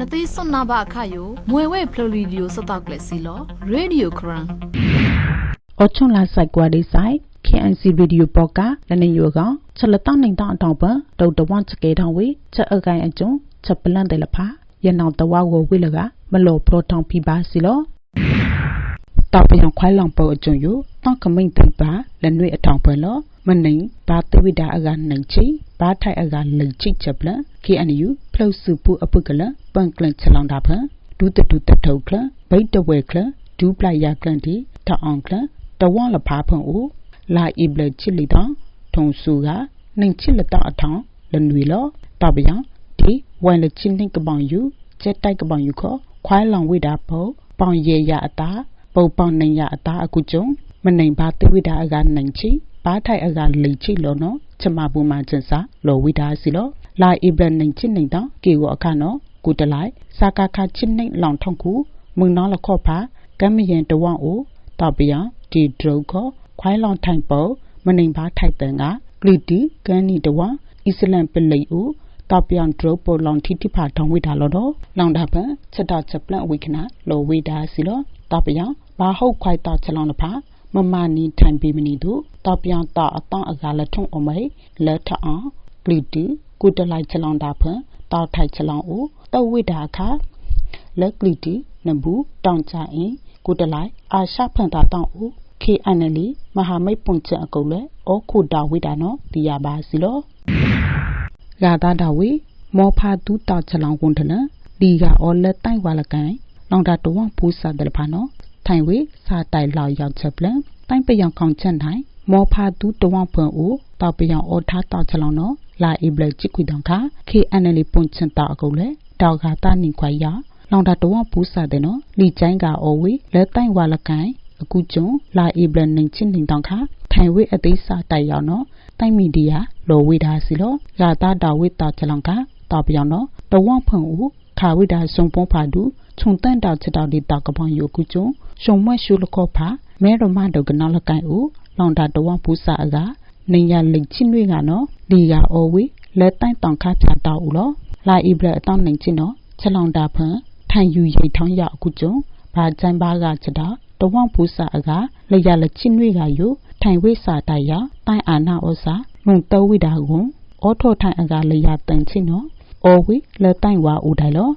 နသေးစွန်နာဘအခါယိုမွေဝဲဖလိုရီဒီယိုစတော့ကလစီလောရေဒီယိုခရန်အချုံလာဆိုင်ကွာဒီဆိုင် KNC Radio ပေါ်ကနနေယောကောင်ချက်လက်တော့နိုင်တော့အတောင်ပဒေါက်တာဝန်ချကေထောင်ဝေချက်အကိုင်အကျုံချက်ပလန့်တယ်လဖာရနောင်တဝဝဝေလကမလောဖလိုထောင်ပြပါစီလောတောက်ပြောင်ခွိုင်လောင်ပေါ်အကျုံယိုတောက်ကမိန်တပါလက်နွေအထောင်ပလောမနိုင်ဘာတဝိဒါအကနိုင်ချိဘာထိုက်အကလိန်ချိချက်ပလ KNU ဖလောက်စုပူအပုကလ ပန်ကလန်ချလောင်တာဖဒုတတုတထုတ်ကလဘိတ်တဝဲကလဒူပလိုက်ရကလန်တီတအောင်ကလတဝလဖာဖုံအိုလာဣဘလချစ်လီတောင်းထုံစုကနှင်ချစ်လတောင်းအထောင်းလနွေလောတပယံဒီဝိုင်လချစ်နှင်ကပောင်ယူကျက်တိုက်ကပောင်ယူခောခွိုင်းလောင်ဝိတာပေါ့ပောင်ရေရအတာပုတ်ပောင်နိုင်ရအတာအခုကျုံမနိုင်ပါတိဝိတာအကနိုင်ချီဘာထိုက်အကလိချီလောနော်ချမပူမကျန်စာလောဝိတာစီလောလာဣဘလနိုင်ချစ်နိုင်တောင်းကေကိုအခါနော် ကုတလိုက်စာကာခချစ်နိုင်လောင်ထောင်းကူမုံနော်လခော့ဖာကမ်းမရင်တဝန့်အိုတပယံဒီဒရုခောခွိုင်းလောင်ထိုင်ပေါ်မနိုင်ပါထိုက်တန်ကဂလီတီကန်နီတဝန့်အစ္စလမ်ပလိအိုတပယံဒရုပေါ်လောင်တီတိဖာထောင်းဝိတာလောတော့လောင်တာပန်ချက်တာချက်ပလန့်ဝိခနာလောဝိတာစီလောတပယံဘာဟုတ်ခွိုက်တာချက်လောင်တဖာမမနီထိုင်ပြီးမနီတို့တပယံတာအတောင်းအကလထုံအမိလက်ထအောင်ဂလီတီကုတလိုက်ချက်လောင်တာဖန် တောက်ထိုက်ချက်လောင်အိုတဝိတာခါလက်ကလီတီနဘူးတောင်ချအင်းကုတလိုက်အာရှဖန်တာတောင်အို KNL မဟာမိတ်ပွန်ချက်အကုတ်လဲဩခုတာဝိတာနော်ဒီရပါစီလောရာတာတာဝေမောဖာတူတာချလောင်ကွန်တလဒီကအော်လက်တိုင်ဝါလကန်လောင်တာတဝဖူးစာတယ်ဖာနော်ထိုင်ဝေစာတိုင်လောက်ရောက်ချက်ပလန်တိုင်ပယောင်ကောင်ချက်ထိုင်မောဖာတူတဝဖွန်အိုတောက်ပယောင်အော်ထားတောက်ချလောင်နော် လာအိဘလချစ်ကွီတောင်ခ KNL ပွန်ချက်တာအကုတ်လဲတောက်ကတာနင်ခွိုင်ရလောင်တာတဝပူးစာတယ်နော်လီချိုင်းကအော်ဝေလက်တိုင်ဝါလကန်အခုကျုံလာဧဘလနှင်ချင်းနှင်တောင်ခထိုင်ဝေအသေးစာတိုက်ရောက်နော်တိုင်မီဒီယာလောဝေဒါစီလောရာတာတာဝေတာချလောင်ကတောက်ပြောင်းနော်တဝဖွန်ဦးခါဝေဒါစုံပွန်ဖာဒူခြုံတန့်တောက်ချက်တောက်ဒီတောက်ကပောင်ယိုကုကျုံရှုံမွဲ့ရှုလခောဖာမဲရမဒုကနောလကိုင်ဦးလောင်တာတဝပူစာအက နေရလိတ်ချင်းတွေကနော်ဒီကအော်ဝေလက်တိုင်တောင်ခါဖြာတောက်ဦးလောလာဧဘလအတောင်းနိုင်ချင်းနော်ချက်လောင်တာဖန်ထိုင်ယူရိတ်ထောင်းရအခုကျုံဘာကျန်ပါကချက်တော့တဝန့်ပူစာအကလေရလချင်းတွေကယိုထိုင်ဝိစာတိုင်ရတိုင်အာနာဩစာငုံတဝိတာကွန်အောထောထိုင်အကလေရတန်ချင်းနော်အော်ဝိလေတိုင်ဝါဦးတိုင်လော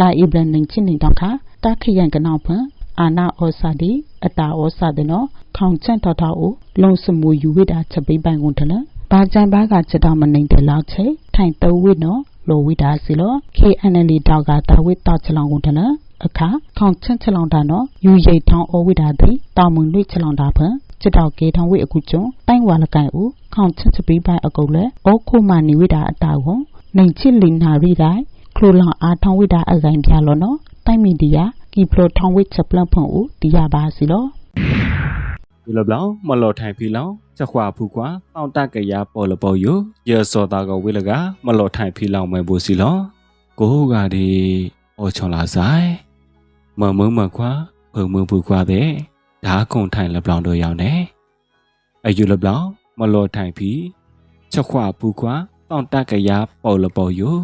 လာဣဘလန်နင်းချင်းနေတော့ခတခရန်ကနောက်ဖန်အာနာဩစာဒီ အတာဩစာတဲ့နော်ခေါင်ချန့်ထော်ထောက်ဦးလုံစမူယူဝိတာချက်ပိပိုင်ကွန်တလဘာကြံဘာကချက်တော့မနေတဲ့လောက်ချေထိုင်တဝိနော်လိုဝိတာစီလော KNL တောက်ကတာဝိတောက်ချလောင်ကွန်တလအခါခေါင်ချန့်ချလောင်တာနော်ယူရိတ်ထောင်းအဝိဒါတိတာမွန်လွိချလောင်တာဖန်ချစ်တော့ကေထောင်းဝိအခုကျုံတိုင်ဝါလကန်ဦးခေါင်ချန့်ချပိပိုင်အကုတ်လဲဩခုမနိဝိဒါအတာကိုနိုင်ချစ်လင်နာရိတိုင်းခလိုလောင်အားထောင်းဝိဒါအဆိုင်ပြလောနော်တိုင်မီဒီယာ ကီပလိုထောင်းဝိချက်ပလန့်ဖုံဦးဒီရပါစီလောဒီလိုဘလောင်မလော်ထိုင်ဖီလောင်ချက်ခွာဖူကွာတောင်တကရပေါ်လပေါ်ယိုရစောတာကဝေလကမလော်ထိုင်ဖီလောင်မဲဘူးစီလောကိုကဒီအော်ချွန်လာဆိုင်မမုံမခွာဖုံမုံဖူခွာတဲ့ဓာခုံထိုင်လဘလောင်တို့ရောက်နေအယူလဘလောင်မလော်ထိုင်ဖီချက်ခွာဖူကွာတောင်တကရပေါ်လပေါ်ယို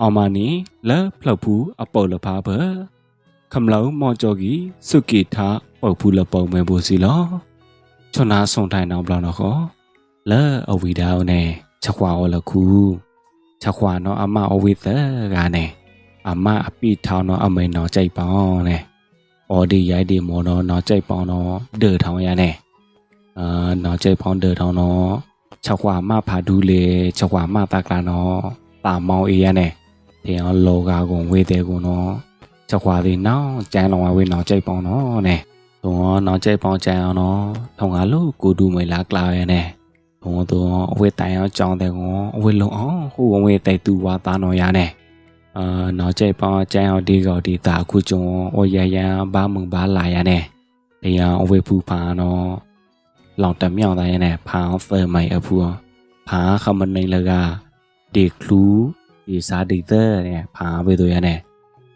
အောင်မနီလဲဖလောက်ဖူအပေါ်လဖာဘ ခမလောမော်ကြော်ကြီးစုကီထာပုတ်ဖူလပုံမဲဘူးစီလောချွန်နာဆုံထိုင်အောင်ဘလောင်တော့ခေါ်လဲအဝီဒါအောင်နဲ့ ချက်ခွာအော်လခုချက်ခွာနော်အမအဝီသကနေအမအပိထောင်းနော်အမိန်နော်ကြိုက်ပေါင်းနဲ့အော်ဒီရိုက်ဒီမော်နော်နော်ကြိုက်ပေါင်းနော်ဒေထောင်းရနဲ့အာနော်ကြိုက်ပေါင်းဒေထောင်းနော်ချက်ခွာမဖာဒူးလေချက်ခွာမတကလာနော်တာမောင်းအေးရနဲ့တင်အောင်လောကကုံဝေးတဲ့ကုံနော် ချက်ခွာလေးနောင်းကျန်းလောင်ဝေးနော်ကြိုက်ပေါင်းနော်နဲ့တော့နောက်ကျပေါင်းကြအောင်တော့ထုံကလို့ကိုတူမလာကလာရဲနဲ့တော့တော့အဝဲတိုင်အောင်ကြောင်းတဲ့ကောအဝဲလုံးအောင်ဟိုဝဲတိုက်သူဝါသားတော်ရနဲ့အာနောက်ကျပေါင်းကြအောင်ဒီကောဒီတာခုကျုံဩရရန်ဘာမုံဘာလာရနဲ့တရားအဝဲဖူဖာတော့လောင်တမြောင်းသားရနဲ့ဖာဖဲမိုင်အဖူဖာခမနေလကဒီကလူဒီစာဒီတဲ့နဲ့ဖာပဲတို့ရနဲ့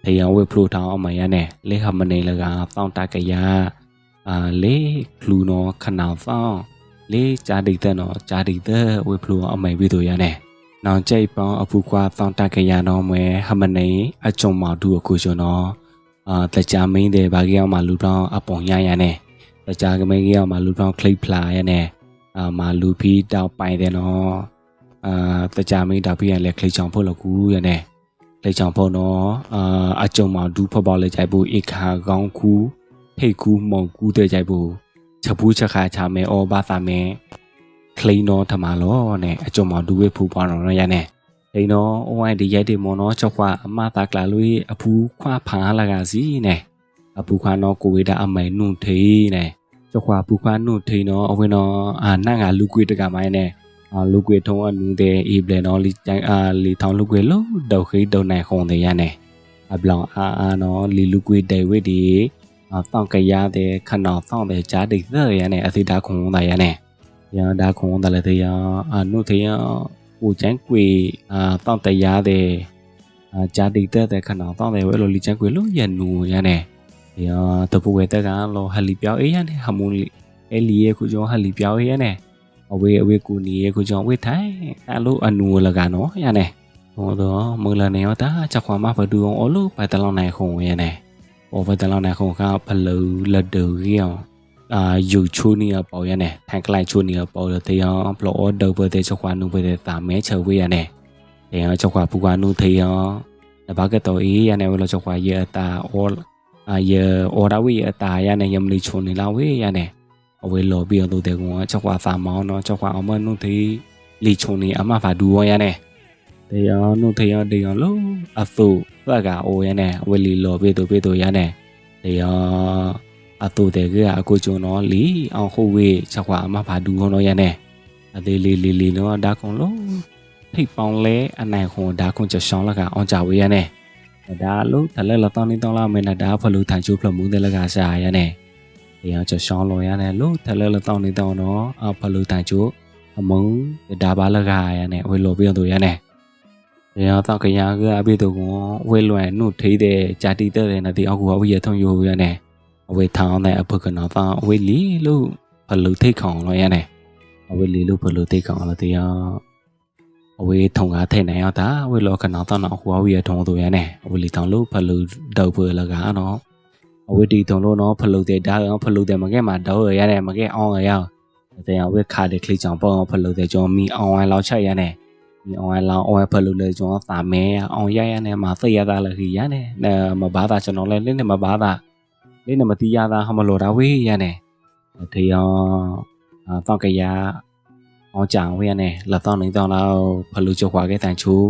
တရားဝဲဖလိုထောင်းအမရနဲ့လေခမနေလကတောင်းတကရအာလေကလူနော်ခနာဖောင်းလေဂျာဒိတဲ့နော်ဂျာဒိတဲ့ဝေဖလူအမိုင်ပြီးတော့ရနေနောင်ကျိတ်ပေါင်းအဖူခွာတောင်းတကရတော့မဲဟမနေအချုံမောက်တူအခုကျွန်တော်အာတကြမင်းတဲ့ဘာကြီးအောင်မလူတောင်းအပုံရရနဲ့တကြကမင်းကြီးအောင်မလူတောင်းခလိဖလာရနဲ့အာမလူဖီတောက်ပိုင်တယ်နော်အာတကြမင်းတောက်ပြီးရလဲခလိချောင်ဖို့လို့ကူရနဲ့ခ လိချောင်ဖို့နော်အာအချုံမောက်တူဖော်ပေါ်လေကြိုက်ဘူးဧခါကောင်းကူဖိတ်ကူမုံကူတဲ့ကြိုက်ဘူးချက်ဘူးချက်ခါချမဲအောဘာသာမဲခလိနော်ထမလောနဲ့အချုံမောက်တူဝေဖူပွားတော့ရနဲ့အိနော်အိုဝိုင်ဒီရိုက်တယ်မော်နော်ချောက်ခွာအမတာကလာလွေအဖူးခွာဖာလာကစီနဲ့အဖူးခွာနော်ကိုဝေတာအမိုင်နုထေးနဲ့ချောက်ခွာဖူးခွာနုထေးနော်အဝင်းနော်အာနတ်ကလူကွေတကမိုင်းနဲ့အာ လူကွေထုံးအနူတဲ့အေးဘလနော်လီတိုင်းအာလီထောင်းလူကွေလို့ဒေါခိဒေါနိုင်ခုံတဲ့ရနဲ့အဘလောင်အာအာနော်လီလူကွေတဲဝိဒီအာတောင့်ကရတဲ့ခဏောင်းတောင့်တဲ့ဂျာတိသက်ရနဲ့အစီတာခုံတဲ့ရနဲ့ရဒါခုံတယ်လေတဲ့ရအာနုထေးရကိုကျန်းကွေအာတောင့်တရားတဲ့အာဂျာတိတဲ့တဲ့ခဏတောင့်တယ်ဝဲလိုလီကျန်းကွေလို့ရနူရနဲ့ဒီတော့တပူဝဲတက်ကလောဟလီပြောင်းအေးရနဲ့ဟမွန်လီအဲလီရဲ့ခုကျော်ဟလီပြောင်းအေးရနဲ့ အဝေးအဝေးကူနီရဲ့ခုကျော်ဝေးထိုင်အလိုအနူလကနော်ရနဲ့ဟောတော့မလနေရောတာချက်ခွာမဖဒူအောင်အလိုပိုက်တလောင်းနိုင်ခုံရနဲ့ဘောပိုက်တလောင်းနိုင်ခုံကဖလူလက်တူကြီးအောင်အာယူချိုးနေရပေါ့ရနဲ့ထိုင်ကလိုက်ချိုးနေရပေါ့တဲ့ရောဘလော့ဒေါ်ဘတဲ့ချက်ခွာနုဘတဲ့တာမဲချဝေးရနဲ့တဲ့ရောချက်ခွာပူကနုသေးရောတဘာကတော့အေးရနဲ့ဝလောချက်ခွာရတာအော်အာရအော်ဒါဝေးရတာရနဲ့ယမလီချိုနေလာဝေးရနဲ့ အဝေးလော်ပြီးတော့တဲ့ကောင်ချက်ခွာစာမောင်းတော့ချက်ခွာအမနုသေးလီချိုနေအမဖာဒူဝရနဲ့တဲ့ရောနုသေးရောတဲ့ရောလို့အသုသက်ကအိုရနဲ့အဝေးလီလော်ပြီးတော့ပြီးတော့ရနဲ့တဲ့ရောအတူတဲ့ကအကိုကျုံတော့လီအောင်ခုဝေးချက်ခွာအမဖာဒူဟောတော့ရနေအသေးလေးလေးလေးတော့ဒါကုံလို့ဖိတ်ပေါင်းလဲအနိုင်ခွန်ဒါကုံချရှောင်းလကအောင်ကြဝေးရနေဒါလို့တလဲလတောင်းနေတောင်းလာမင်းဒါဖလူထိုင်ချိုးဖလမှုတဲ့လကရှာရနေ ဒီအောင်ချရှောင်းလောရနေလို့တလဲလတောင်းနေတောင်းတော့အဖလူထိုင်ချိုးအမုံဒါပါလကရနေဝေလိုပြောတော့ရနေဒီအောင်တော့ကြရကအပိတို့ကဝေလွယ်နှုတ်ထိတဲ့ဂျာတိတဲ့တဲ့တဲ့အောက်ကအဝေးထုံယိုရနေအဝေးထောင်းတဲ့အဖကနာတော့အဝေးလီလို့ဘလူထိတ်ခေါင်လို့ရနေအဝေးလီလို့ဘလူထိတ်ခေါင်လို့တရားအဝေးထုံကားထိတ်နိုင်ရတာအဝေးလောကနာတော့ဟွာဝီရထုံတို့ရနေအဝေးလီထောင်းလို့ဘလူတောက်ပွဲလကနော် အဝေးတီထုံလို့နော်ဘလူတဲ့ဒါကဘလူတဲ့မကဲမှာတော့ရနေမကဲအောင်ရအောင်တရားဝေးခါတဲ့ခလိချောင်ပေါ့ဘလူတဲ့ကျော်မီအောင်ဝိုင်းလောက်ချက်ရနေဒီအောင်ဝိုင်းလောက်အောင်ဘလူလေကျော်သာမဲအောင်ရရနေမှာသိရတာလည်းခီရနေမဘာသာကျွန်တော်လည်းလင်းနေမဘာသာလေးနမတီးရတာဟမလော်တာဝေးရနေတေယောတော့ကရအောင်ကြံဝေးရနေလက်တော့နေတော့တော့ဖလူချခွာခဲ့တန်ချိုး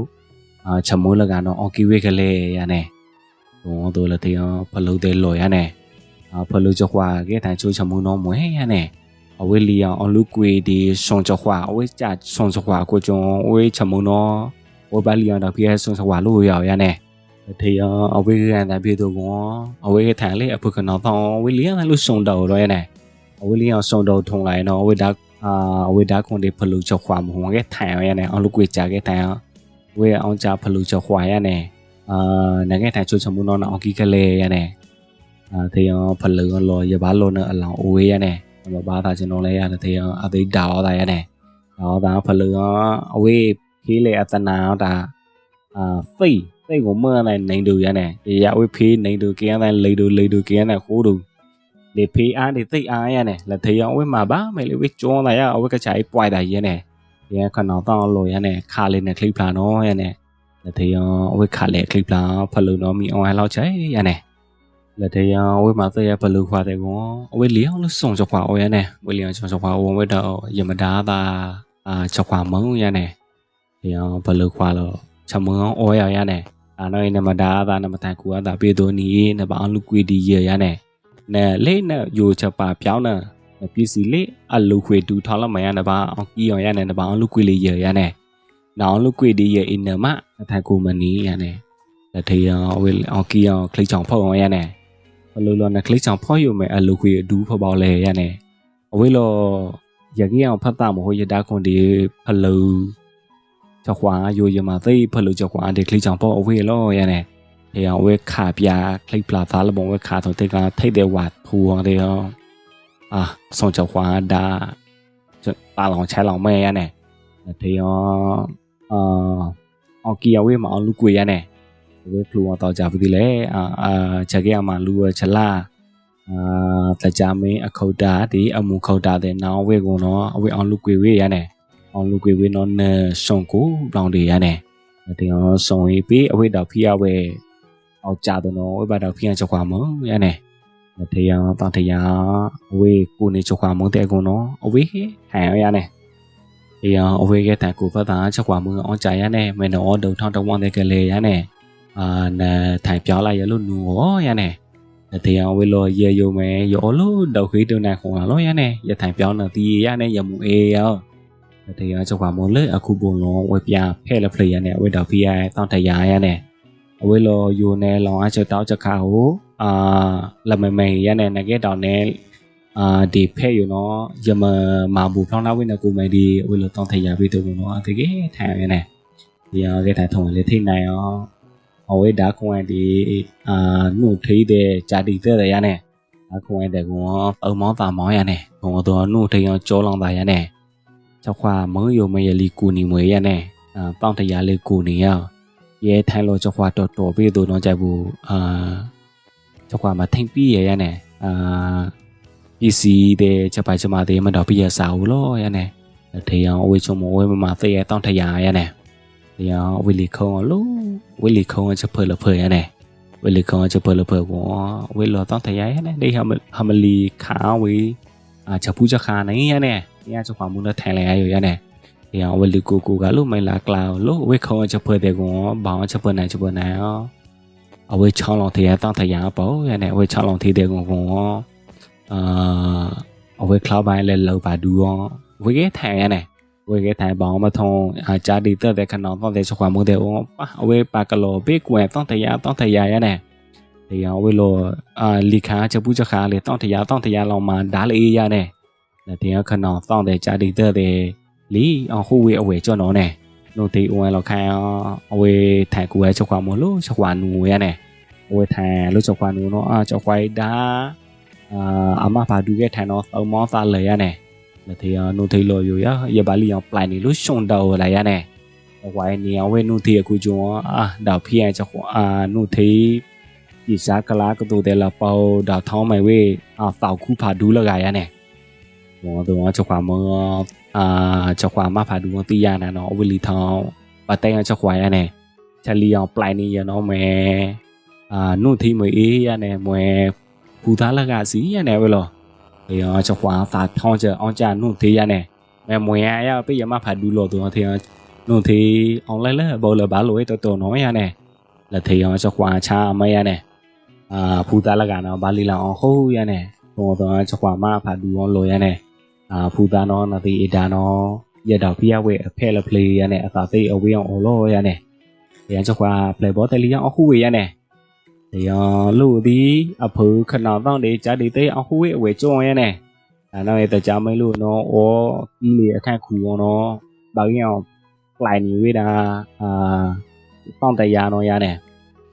အာချမိုးလကတော့အော်ကီဝေးကလေးရနေဟိုတို့လည်းတေယော ဖလူတဲ့လော်ရနေအာဖလူချခွာခဲ့တန်ချိုးချမိုးတော့မွေးရနေအဝေးလီအောင်အလူကွေဒီဆွန်ချခွာအဝေးကြဆွန်ချခွာကိုကျုံအဝေးချမိုးတော့ဝဘလီအောင်တော့ပြဲဆွန်ချခွာလို့ရရနေ thì uh, ở với cái này bây giờ cũng ở với cái thằng lấy ở phần nào thằng với lý là lúc sông đầu rồi này ở với lý sông đầu thùng lại nó với đá à với đá còn để phần lù cho khoa một cái thằng này này ông lúc quay trả cái thằng với ông trả phần lù cho khoa này à này cái thằng cho chồng nó nó kí cái lề này à thì phần lù lo giờ bán luôn ở lòng ôi này mà ba ta cho nó lấy thì ở đây đào đây này đó đó phần lù ở với khí lệ ở nào ta à phi စိတ်ကိုမွန်းတဲ့နိုင်တူရနဲ့ရဝိဖေးနိုင်တူကင်းတဲ့လေတူလေတူကင်းတဲ့ခိုးတူလေဖေးအားနေသိအားရနဲ့လက်ထေအောင်ဝိမှာပါမယ်လေဝိကျွန်းလာရအဝိကချိုင်ပွိုက် တာရနဲ့ရခဏတော့လို့ရနဲ့ခါလေးနဲ့ခလိပလာနော်ရနဲ့လက်ထေအောင်အဝိခါလေးခလိပလာဖလူနော်မီအောင်လောက်ချိုင်ရနဲ့လက်ထေအောင်ဝိမှာသိရဖလူခွာတဲ့ကွန်အဝိလီအောင်လို့စုံချခွာအော်ရနဲ့ဝိလီအောင်ချခွာအော်ဝိတော့ယမဒါတာအာချခွာမုံရနဲ့ဒီအောင်ဖလူခွာလို့ချမုံအောင်အော်ရရနဲ့ ano ina madada na mata ku ada pe do ni na ba lu kwi di ye ya ne na le na yo cha pa pyaw na na pi si le a lu kwi du tha la ma ya na ba on ki yo ya ne na ba lu kwi le ye ya ne na lu kwi di ye ina ma na tha ku နောင်လူကွေဒီရဲ့အင်းနမထိုင်ကူမနီရနေလက်ထေရောဝဲအော်ကီယောခလိချောင်ဖောက်အောင်ရနေအလိုလောနဲ့ခလိချောင်ဖောက်ယူမယ်အလိုကွေအဒူးဖောက်ပေါလဲရနေအဝဲလောရကြီးအောင်ဖတ်တာမဟုတ်ရတာခွန်ဒီဖလူချက်ခွာယိုရမသိဖလူချက်ခွာဒီခလိချောင်ဖောက်အဝဲလောရနေေအောင်ဝဲခါပြခလိပလာသားလဘုံဝဲခါဆိုတေကထိတ်တဲ့ဝါထူအောင်တယ်ရောအာဆောင်ချွာဒါပါလောင်ချဲလောင်မဲရနဲ့တေရော အာအော်ကီယာဝေးမှာလူကွေရနဲ့ဝေးဖလိုတော့ကြပြီလေအာအာချက်ကြရမှာလူချလာအာတကြမင်းအခေါတာဒီအမှုခေါတာတဲ့နောင်ဝေးကုန်တော့အဝေးအောင်လူကွေဝေးရနဲ့အောင်လူကွေဝေးတော့နဲစုံကိုဘောင်တွေရနဲ့တင်အောင်စုံရေးပြီးအဝေးတော့ဖိရဝဲအောက်ကြတော့ဝေးပါတော့ဖိရချခွာမရနဲ့တရားတတရားအဝေးကိုနေချခွာမတဲ့ကုန်တော့အဝေးဟန်ရရနဲ့ မင်းတော့ဒုံထောင်းတဝန်းတဲ့ကလေးရနဲ့အာနာထိုင်ပြောလိုက်ရလို့နူရောရနဲ့ဒီအောင်ဝေလို့ရေယုံမဲရောလို့ဒေါခိတုန်နိုင်ခွန်လာလို့ရနဲ့ရထိုင်ပြောနေတီရနဲ့ရမှုအေးရောဒီအောင်ချက်ကွာမှုလေအခုပုံလုံးဝေပြဖဲ့လဖလရနဲ့ဝေတော့ဖီရတောင်းတရရနဲ့အဝေလို့ယူနေလောင်အချက်တောက်ချက်ခါကိုအာလမမေရနဲ့ငကဲတောင်းနဲ့ အာဒီဖဲ့ယူနော်ယမမာဘူဖောင်းလာဝင်းကိုမယ်ဒီဝီလိုတောင်းထရပြီးတော့နော်တကယ်ထိုင်ရနေဒီအောင်ကဲထိုင်ထုံလေထိနိုင်အောင်အဝေးဒါခွန်ဒီအာနှုတ်ထိတဲ့ဂျာတီတဲ့ရနေအခွန်တဲ့ကွန်အုံမောင်းတာမောင်းရနေဘုံတော့နှုတ်ထိအောင်ကြောလောင်တာရနေချက်ခွာမုံယုံမရလီကူနီမွေရနေအာပေါင်းတရလေးကူနီရရဲထိုင်လို့ချက်ခွာတော်တော်ပြီးတော့တော့ကြဘူးအာချက်ခွာမထိန်ပြီးရရနေအာ ပစ္စည်းတဲ့ချက်ပိုင်ချက်မသေးမတော့ပြရစာဘူးလို့ရနေတေယောင်အဝေချုံမဝဲမမသေးရတောင်းထရရနေတေယောင်ဝီလီခုံလို့ဝီလီခုံချက်ဖွဲ့လို့ဖွဲ့ရနေဝီလီခုံချက်ဖွဲ့လို့ဖွဲ့ကောဝီလောတောင်းထရရနေဒီဟမဟမလီခါဝီအာချက်ပူချက်ခါနေရနေရချက်ခွာမှုနဲ့ထိုင်လဲရရနေတေယောင်ဝီလီကိုကိုကလို့မိုင်လာကလာလို့ဝေခုံချက်ဖွဲ့တဲ့ကောဘောင်းချက်ဖွဲ့နိုင်ချက်ဖွဲ့နိုင်ရောအဝေချောင်းလောင်ထရတောင်းထရပေါ့ရနေအဝေချောင်းလောင်ထတဲ့ကောကော အာအဝေး cloud ဘိုင်းလည်းလောက်ပါဒူရောဝေးကထိုင်ရနေဝေးကထိုင်ပေါင်းမထုံအာဂျာဒီတက်တဲ့ခဏတော့တဲ့ချခွာမှုတဲ့အောင်ပါအဝေးပါကလောဘေးကွယ်တော့တရာတော့တရာရနေတရားဝေးလို့အာလီခါချက်ပူးချက်ခါလေတော့တရာတော့တရာလောက်မှဒါလေးရနေတရားခဏတော့တဲ့ဂျာဒီတက်တဲ့လီအဟိုဝေးအဝေးကျွန်တော်နေလို့ဒီ OL လောက်ခိုင်းအဝေးထိုင်ကူရချက်ခွာမှုလို့ချက်ခွာနူရနေဝေးထိုင်လို့ချက်ခွာနူတော့အာချက်ခွာဒါ အာအမဘာဒူရဲ့ထိုင်တော့သုံးမောသားလေရနေလက်သေးအောင်နုသေးလို့ရရရပါလီအောင်ပလိုင်နေလို့ရှုံတော့လာရနေဝိုင်းနေအောင်ဝဲနုသေးအခုကျုံအာဒါဖိရချက်ခွအာနုသေးဒီစားကလာကတူတယ်လာပေါဒါထောင်းမိုင်ဝဲအာတောက်ခုဖာဒူးလကရနေမောတော့ချက်ခွာမောအာချက်ခွာမဖာဒူးမတီးရနာနော်ဝလီထောင်းပတဲချက်ခွာရနေချက်လီအောင်ပလိုင်နေရနော်မဲအာနုသေးမအေးရနေမွဲ ဘူသားလက်ကစီရနေဝဲလို့အေးရောချွာသာထောင်းချအောင်ကြနုသေးရနေမဲမွေရရပြရမဖာဒူလို့တော့သေးနုသေးအောင်လဲလဲဘောလဘာလို့တော်တော်နော်ရနေလက်သေးရောချွာချာမရနေအာဘူသားလက်ကတော့ဘာလီလောင်အောင်ဟိုးရနေဟိုတော့ချွာမဖာဒူအောင်လို့ရနေအာဘူသားနော်နသေးအဒါနော်ရတော့ပြရဝဲအဖဲလပလေးရနေအသာသေးအဝေးအောင်အောင်လို့ရနေရချွာပလေဘောတယ်လီအောင်ဟိုးဝေရနေ ဒီအောင်လူဒီအဖူခဏတော့နေကြတဲ့တဲ့အခုဝေးအဝေကြုံရဲနေဒါတော့ရဲ့တကြမိလို့နော်ဩဒီလေအခက်ခူရောနော်ဘာကြီးအောင်ပလိုင်နေဝေးတာအာတောင်းတရားတော့ရနေ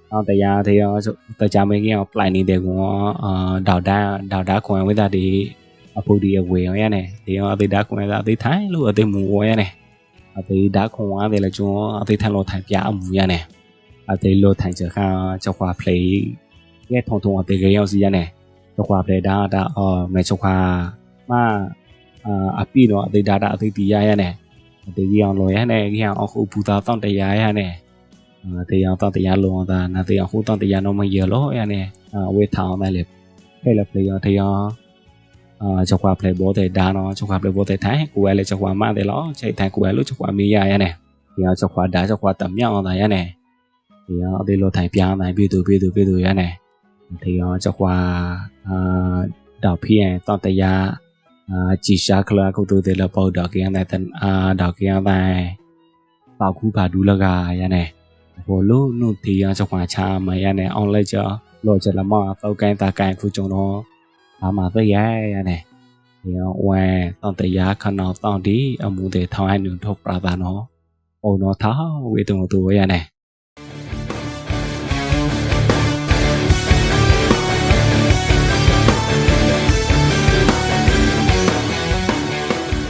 တောင်းတရားတဲ့ရောတကြမိကြီးအောင်ပလိုင်နေတဲ့ကောအာဒေါက်တာဒေါက်တာခွန်ဝေးတာဒီအဖူဒီအဝေရောရနေဒီရောအသေးတာခွန်ကအသေးထိုင်လို့အသေးမူဝရနေအသေးတာခွန်ကလည်းကျွန်းအသေးထိုင်လို့ထိုင်ပြအမူရနေ အသေးလို့ထိုင်ချခါချခွာ play ရဲ့ထုံထုံအသေးကရောက်စီရနေချခွာ play ဒါဒါအော်မဲချခွာမအာအပိတော့အသေးဒါဒါအသေးတီရရနေအသေးကြီးအောင်လောရနေကြီးအောင်အခုဘူတာတောင့်တရားရနေအသေးအောင်တောင့်တရားလောတာနာသေးအောင်ဟိုတောင့်တရားတော့မရလောရနေအဝေးထောင်းမယ်လေဖဲလေ play ရတရားအာချခွာ play ဘောတဲ့ဒါနော်ချခွာ play ဘောတဲ့ထိုင်ကိုယ်လည်းချခွာမတယ်လောချိန်ထိုင်ကိုယ်လို့ချခွာမေးရရနေဒီအောင်ချခွာဒါချခွာတမြောက်အောင် တာရနေ thì ở đây lo thành bia này biết được biết được biết được cái này thì ở cho qua à đào phe tao tay ya à chỉ xa khla câu tôi đây là bao đào kia này tên à đào kia này bao cú bà đủ là gà ya này vô lô nụ thì cho qua cha mà ya này online cho lo cho là mà tao cái ta cái khu trong nó à mà tới ya ya này thì ở ngoài tao tay ya khăn nào tao đi ở muốn để thao hai nương thục ra ta nó ô nó tháo về tụi tôi ya này